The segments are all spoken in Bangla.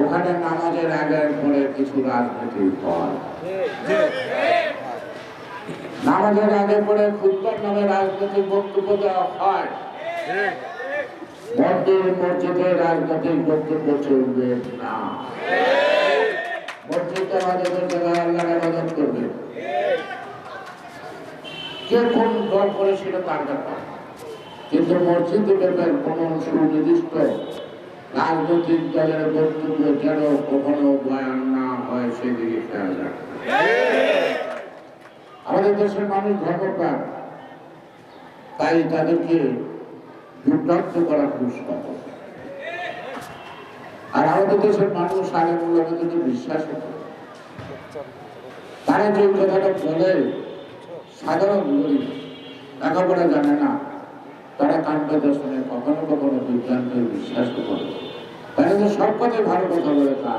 ওখানে নামাজের আগের পরে কিছু রাজনীতি হয়। নামাজের আগে পরে খুদ্বার নামে রাজনৈতিক বক্তব্য দেওয়া হয়। মন্দির মসজিদে রাজনৈতিক বক্তব্য চলবে না। মসজিদ কে কোন দল করে সেটা তার কিন্তু মসজিদে ব্যাপার কোন সুনির্দিষ্ট রাজনৈতিক দলের বক্তব্য যেন কখনো বয়ান না হয়, সেদিকে খেয়াল আমাদের দেশের মানুষ ধর্মপ্রাণ, তাই তাদেরকে বিভ্রান্ত করা খুব আর আমাদের দেশের মানুষ আগে মূল্যবোধকে বিশ্বাস তারা যে কথাটা বলে, সাধারণ গরিব, লেখাপড়া জানে না, তারা কান পেতে শুনে কখনো কখনো বিজ্ঞানকে বিশ্বাস করে। সব ভালো কথা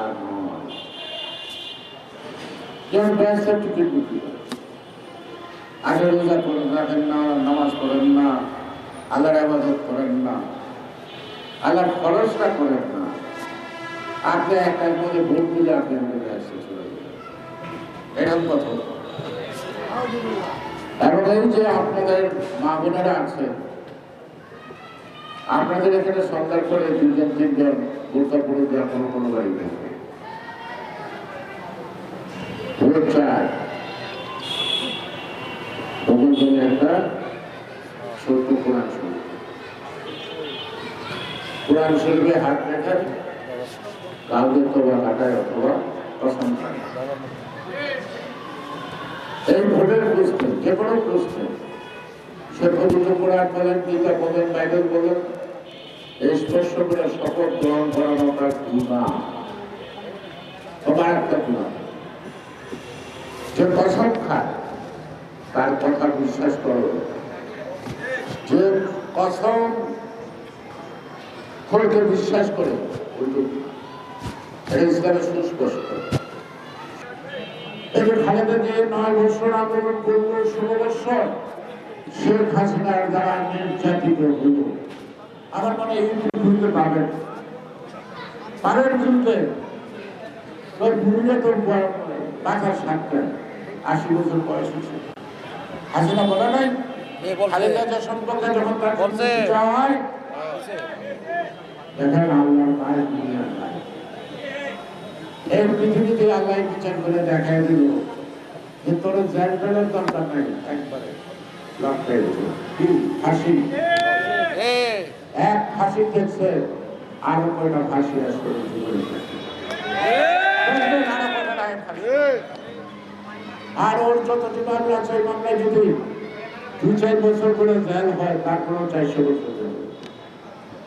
আগে রোজা রাখেন না, নামাজ পড়েন না, আল্লাহর আবাদত করেন না, আল্লাহর খরচটা করেন না। আপনি একটার মধ্যে ভোট দিলে আপনি যাবেন। এরকম কথা। এবং এই যে আপনাদের মা বোনেরা আছে আপনাদের এখানে সরকার করে দুজন তিনজন গুরুত্বপূর্ণ দেওয়া কোনো কোনো বাড়ি তুমি একটা হাত কাটায় অথবা এই ভোটের প্রশ্নে, যে কোনো প্রশ্নে পবিত্র কোরআন বলেন গীতা বলেন বাইবেল বলেন এই স্পর্শ করে শপথ গ্রহণ করানো তার গুণা তোমার একটা গুণা যে কসম খায়, তার কথা বিশ্বাস করো। যে কসম খোলকে বিশ্বাস করে এটা ইসলামে সুস্পষ্ট। এই যে খালেদা যে নয় বছর আন্দোলন করল ষোলো বছর শেখ হাসিনার দ্বারা নির্যাতিত হলো আমার মনে ইউটিউব খুলতে পাবেন পাবেন তোর ভুলে তোর টাকার সাতটা আশি বছর বয়স হয়েছে। হাসিনা বলে নাই? খালেদা সম্পর্কে যখন তার চাওয়া হয় দেখেন আল্লাহ পায় দুনিয়ার পায় এই পৃথিবীতে আল্লাহ বিচার করে দেখাই দিল যে তোর জেল দরকার নাই একবারে। এক ফাঁসি দেখছে, আরও কয়টা ফাঁসি আসবে আরও ওর যত জীবন আছে ওই মামলায় যদি দু চার বছর করে জেল হয়, তারপরেও চারশো বছর